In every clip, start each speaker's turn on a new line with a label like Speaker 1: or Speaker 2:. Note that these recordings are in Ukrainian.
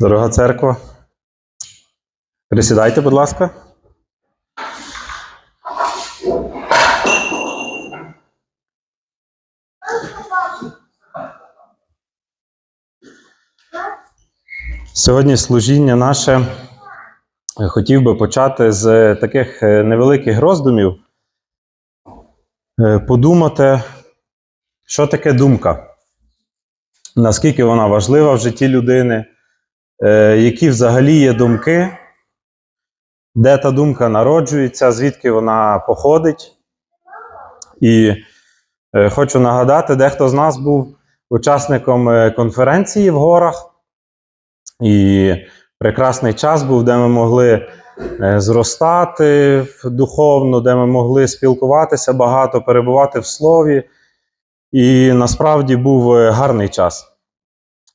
Speaker 1: Дорога церква. Присідайте, будь ласка. Сьогодні служіння наше хотів би почати з таких е, невеликих роздумів. Е, Подумати, що таке думка, наскільки вона важлива в житті людини, які взагалі є думки, де та думка народжується, звідки вона походить. І е, хочу нагадати, дехто з нас був учасником е, конференції в горах. І прекрасний час був, де ми могли е, зростати духовно, де ми могли спілкуватися багато, перебувати в слові. І насправді був е, гарний час.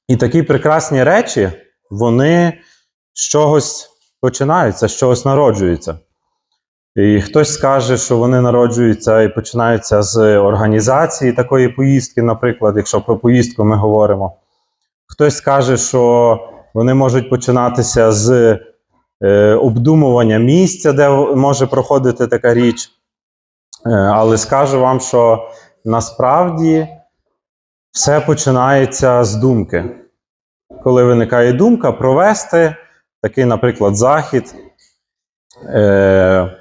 Speaker 1: І такі прекрасні речі, вони з чогось починаються, з чогось народжуються. І хтось скаже, що вони народжуються і починаються з організації такої поїздки, наприклад, якщо про поїздку ми говоримо. Хтось скаже, що вони можуть починатися з е, обдумування місця, де може проходити така річ. Е, але скажу вам, що насправді все починається з думки. Коли виникає думка, провести такий, наприклад, захід. Е,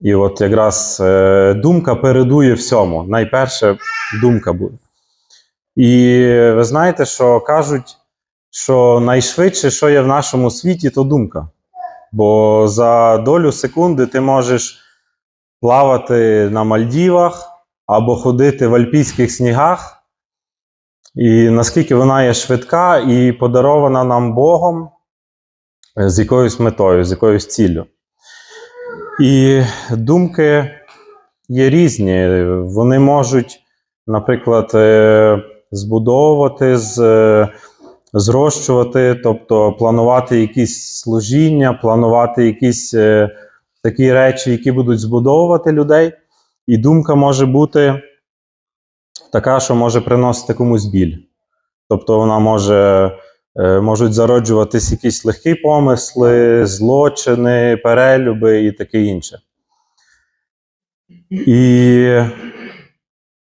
Speaker 1: і от якраз е, думка передує всьому. Найперше думка буде. І ви знаєте, що кажуть, що найшвидше, що є в нашому світі, то думка. Бо за долю секунди ти можеш плавати на Мальдівах або ходити в альпійських снігах. І наскільки вона є швидка і подарована нам Богом е, з якоюсь метою, з якоюсь ціллю. І думки є різні. Вони можуть, наприклад, е, збудовувати, е, зрощувати, тобто планувати якісь служіння, планувати якісь такі речі, які будуть збудовувати людей. І думка може бути така, що може приносити комусь біль. Тобто вона може, е, можуть зароджуватись якісь легкі помисли, злочини, перелюби і таке інше. І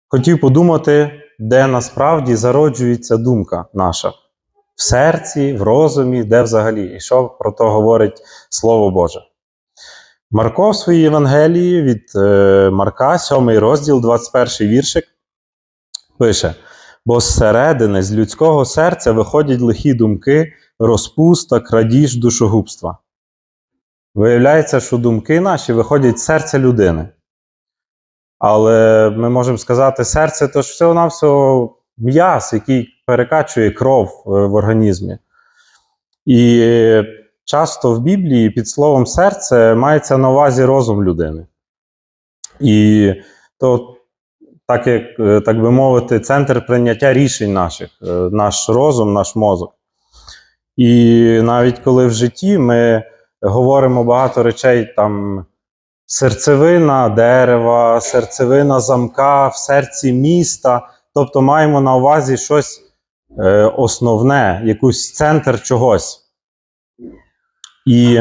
Speaker 1: хотів подумати, де насправді зароджується думка наша. В серці, в розумі, де взагалі, і що про то говорить Слово Боже. Марко в своїй Євангелії від е, Марка, 7 розділ, 21 віршик, пише: Бо зсередини з людського серця виходять лихі думки, розпуста, крадіж, душогубства. Виявляється, що думки наші виходять з серця людини. Але ми можемо сказати, серце то ж всього-навсього м'яз, який перекачує кров е, в організмі. І часто в Біблії під словом серце мається на увазі розум людини. І то, так як, е, так би мовити, центр прийняття рішень наших, е, наш розум, наш мозок. І навіть коли в житті ми говоримо багато речей там серцевина дерева, серцевина замка в серці міста. Тобто маємо на увазі щось е, основне, якийсь центр чогось. І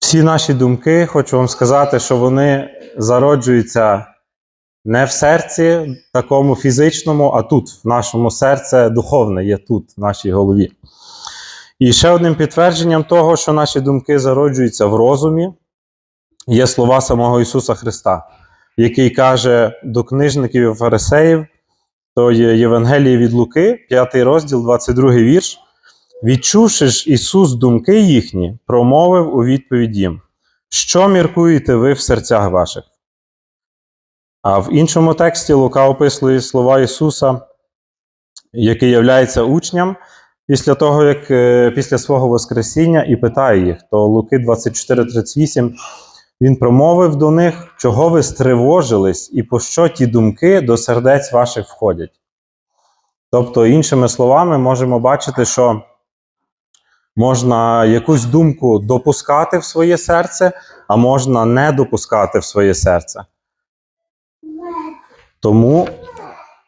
Speaker 1: всі наші думки, хочу вам сказати, що вони зароджуються не в серці такому фізичному, а тут, в нашому серці духовне є тут, в нашій голові. І ще одним підтвердженням того, що наші думки зароджуються в розумі, є слова самого Ісуса Христа, який каже до книжників і фарисеїв, то є Євангеліє від Луки, 5 розділ, 22 вірш. Відчувши ж Ісус думки їхні, промовив у відповідь їм: Що міркуєте ви в серцях ваших? А в іншому тексті Лука описує слова Ісуса, який являється учням після того, як е, після свого Воскресіння, і питає їх, то Луки 24:38 він промовив до них, чого ви стривожились, і по що ті думки до сердець ваших входять. Тобто, іншими словами, можемо бачити, що можна якусь думку допускати в своє серце, а можна не допускати в своє серце. Тому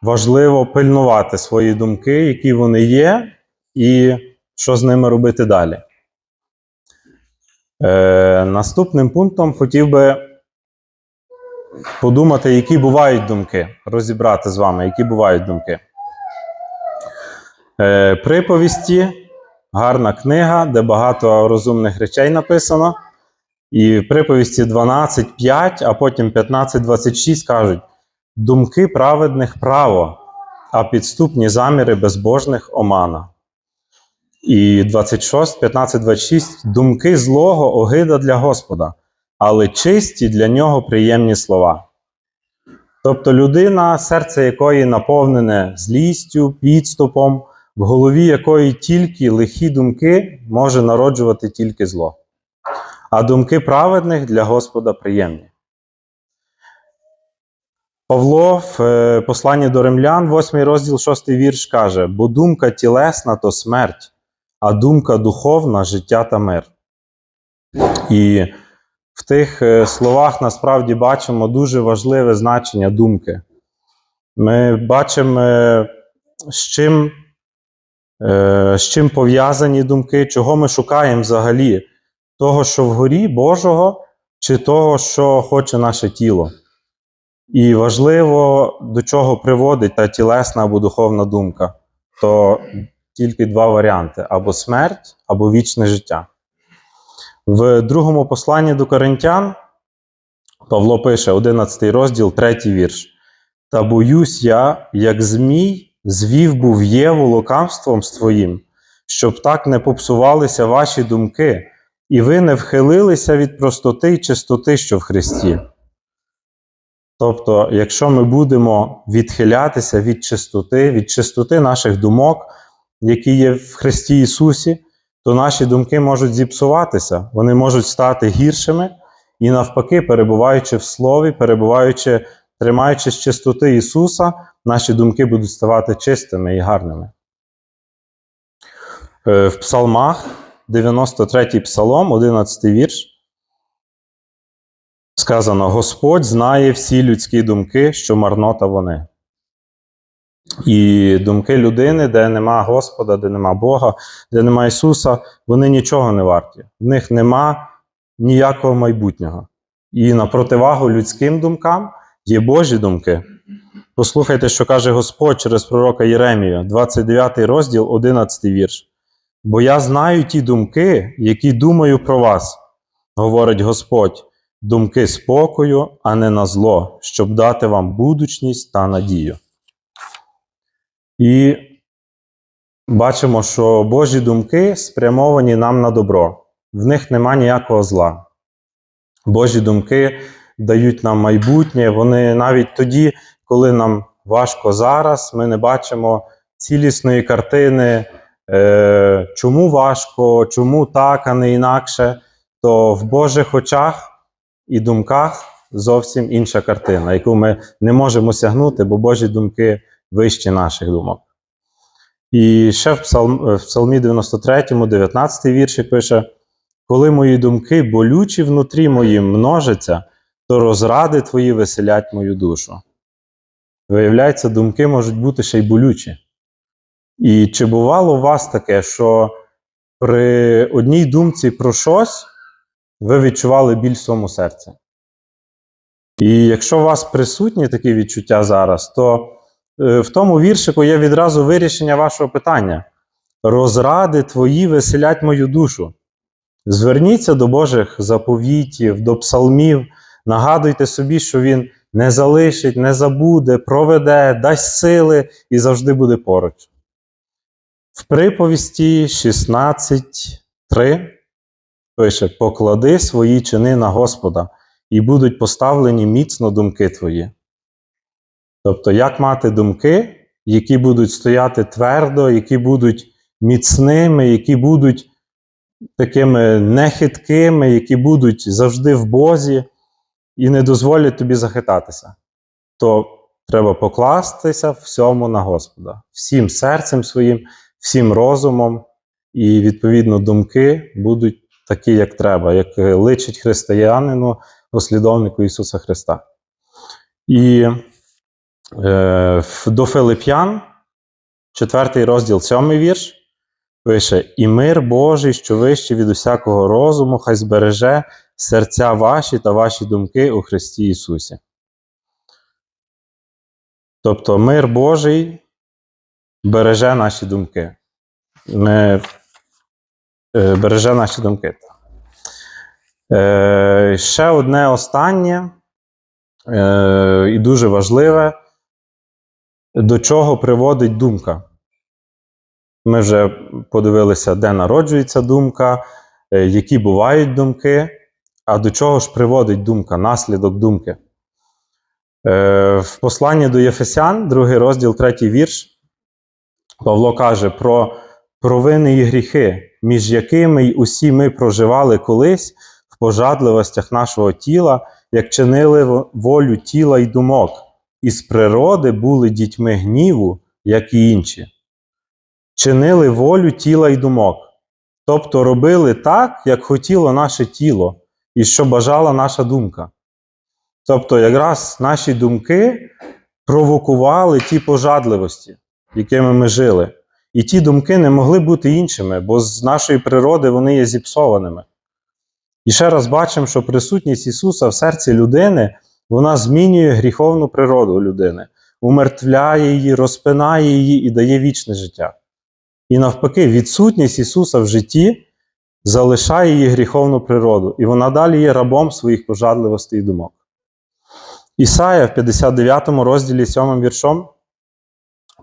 Speaker 1: важливо пильнувати свої думки, які вони є, і що з ними робити далі. Е, наступним пунктом хотів би подумати, які бувають думки, розібрати з вами, які бувають думки. Е, приповісті гарна книга, де багато розумних речей написано. І в приповісті 12.5, а потім 15.26 кажуть: думки праведних право, а підступні заміри безбожних омана. І 26, 15-26 думки злого огида для Господа, але чисті для нього приємні слова. Тобто людина, серце якої наповнене злістю, підступом, в голові якої тільки лихі думки може народжувати тільки зло. А думки праведних для Господа приємні. Павло в е, посланні до римлян, 8 розділ, 6 вірш каже: бо думка тілесна то смерть, а думка духовна життя та мир. І в тих е, словах насправді бачимо дуже важливе значення думки. Ми бачимо, е, з чим, з чим пов'язані думки, чого ми шукаємо взагалі, того, що вгорі Божого, чи того, що хоче наше тіло. І важливо, до чого приводить та тілесна або духовна думка. То тільки два варіанти: або смерть, або вічне життя. В другому посланні до Коринтян Павло пише, 11 розділ, 3 вірш. Та боюсь я, як Змій, звів був Єву лукавством своїм, щоб так не попсувалися ваші думки, і ви не вхилилися від простоти й чистоти, що в Христі. Тобто, якщо ми будемо відхилятися від чистоти, від чистоти наших думок, які є в Христі Ісусі, то наші думки можуть зіпсуватися, вони можуть стати гіршими, і навпаки, перебуваючи в Слові, перебуваючи, тримаючись чистоти Ісуса, наші думки будуть ставати чистими і гарними. Е, В Псалмах, 93-й Псалом, 11 вірш. Сказано: Господь знає всі людські думки, що марнота вони. І думки людини, де нема Господа, де нема Бога, де нема Ісуса, вони нічого не варті. В них нема ніякого майбутнього. І на противагу людським думкам є Божі думки. Послухайте, що каже Господь через пророка Єремія, 29 розділ, 11 вірш. Бо я знаю ті думки, які думаю про вас, говорить Господь, думки спокою, а не на зло, щоб дати вам будучність та надію. І бачимо, що Божі думки спрямовані нам на добро. В них нема ніякого зла. Божі думки дають нам майбутнє. Вони навіть тоді, коли нам важко зараз, ми не бачимо цілісної картини, е, чому важко, чому так, а не інакше, то в Божих очах і думках зовсім інша картина, яку ми не можемо сягнути, бо Божі думки вищі наших думок. І ще в, псалм, в Псалмі 93, 19 вірші пише: Коли мої думки болючі внутрі мої множаться, то розради твої веселять мою душу. Виявляється, думки можуть бути ще й болючі. І чи бувало у вас таке, що при одній думці про щось ви відчували біль в своєму серці? І якщо у вас присутні такі відчуття зараз, то е, в тому віршику є відразу вирішення вашого питання. Розради твої веселять мою душу. Зверніться до Божих заповітів, до псалмів, нагадуйте собі, що Він не залишить, не забуде, проведе, дасть сили і завжди буде поруч. В приповісті 16.3 пише: Поклади свої чини на Господа, і будуть поставлені міцно думки твої. Тобто, як мати думки, які будуть стояти твердо, які будуть міцними, які будуть такими нехиткими, які будуть завжди в Бозі і не дозволять тобі захитатися, то треба покластися всьому на Господа, всім серцем своїм, всім розумом, і, відповідно, думки будуть такі, як треба, як личить християнину, послідовнику Ісуса Христа. І е, до Филип'ян, 4 розділ, 7 вірш. Пише: І мир Божий, що вище від усякого розуму, хай збереже серця ваші та ваші думки у Христі Ісусі. Тобто мир Божий береже наші думки. Ми, е, береже наші думки. Е, ще одне останнє е, і дуже важливе, до чого приводить думка. Ми вже подивилися, де народжується думка, е, які бувають думки, а до чого ж приводить думка, наслідок думки. Е, В посланні до Єфесян, другий розділ, третій вірш, Павло каже про провини і гріхи, між якими й усі ми проживали колись в пожадливостях нашого тіла, як чинили волю тіла й думок, і з природи були дітьми гніву, як і інші. Чинили волю тіла й думок, тобто робили так, як хотіло наше тіло, і що бажала наша думка. Тобто, якраз наші думки провокували ті пожадливості, якими ми жили. І ті думки не могли бути іншими, бо з нашої природи вони є зіпсованими. І ще раз бачимо, що присутність Ісуса в серці людини вона змінює гріховну природу людини, умертвляє її, розпинає її і дає вічне життя. І навпаки, відсутність Ісуса в житті залишає її гріховну природу, і вона далі є рабом своїх пожадливостей і думок. Ісая в 59 розділі 7 віршом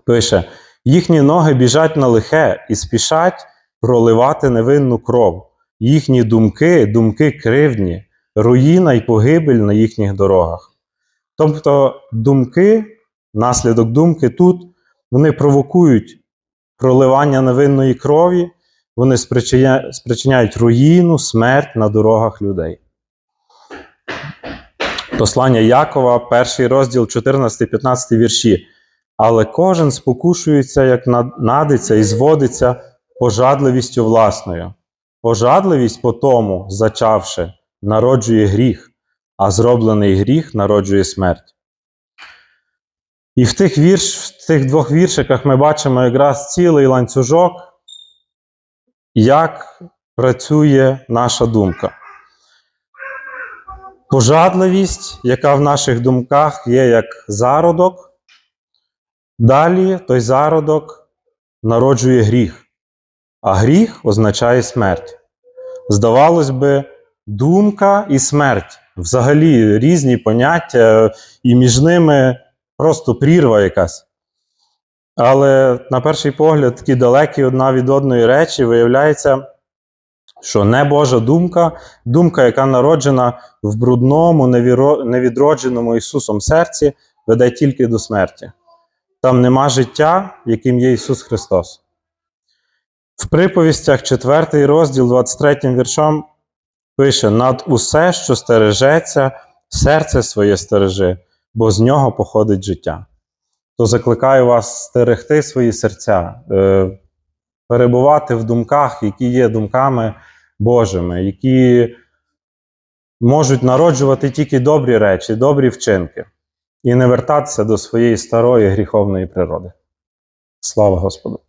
Speaker 1: пише: їхні ноги біжать на лихе і спішать проливати невинну кров. Їхні думки, думки кривдні, руїна й погибель на їхніх дорогах. Тобто думки, наслідок думки тут, вони провокують проливання невинної крові, вони спричиня- спричиняють руїну, смерть на дорогах людей. Послання Якова, перший розділ, 14-15 вірші. Але кожен спокушується, як над- надиться і зводиться пожадливістю власною. Пожадливість по тому, зачавши, народжує гріх, а зроблений гріх народжує смерть. І в тих, вірш, в тих двох віршиках ми бачимо якраз цілий ланцюжок, як працює наша думка. Пожадливість, яка в наших думках є як зародок, далі той зародок народжує гріх, а гріх означає смерть. Здавалось би, думка і смерть взагалі різні поняття, і між ними просто прірва якась. Але на перший погляд, такі далекі одна від одної речі, виявляється, що не Божа думка, думка, яка народжена в брудному, невідродженому Ісусом серці, веде тільки до смерті. Там нема життя, яким є Ісус Христос. В приповістях 4 розділ 23 віршом пише: над усе, що стережеться, серце своє стережи, бо з нього походить життя. То закликаю вас стерегти свої серця, е, перебувати в думках, які є думками Божими, які можуть народжувати тільки добрі речі, добрі вчинки, і не вертатися до своєї старої гріховної природи. Слава Господу!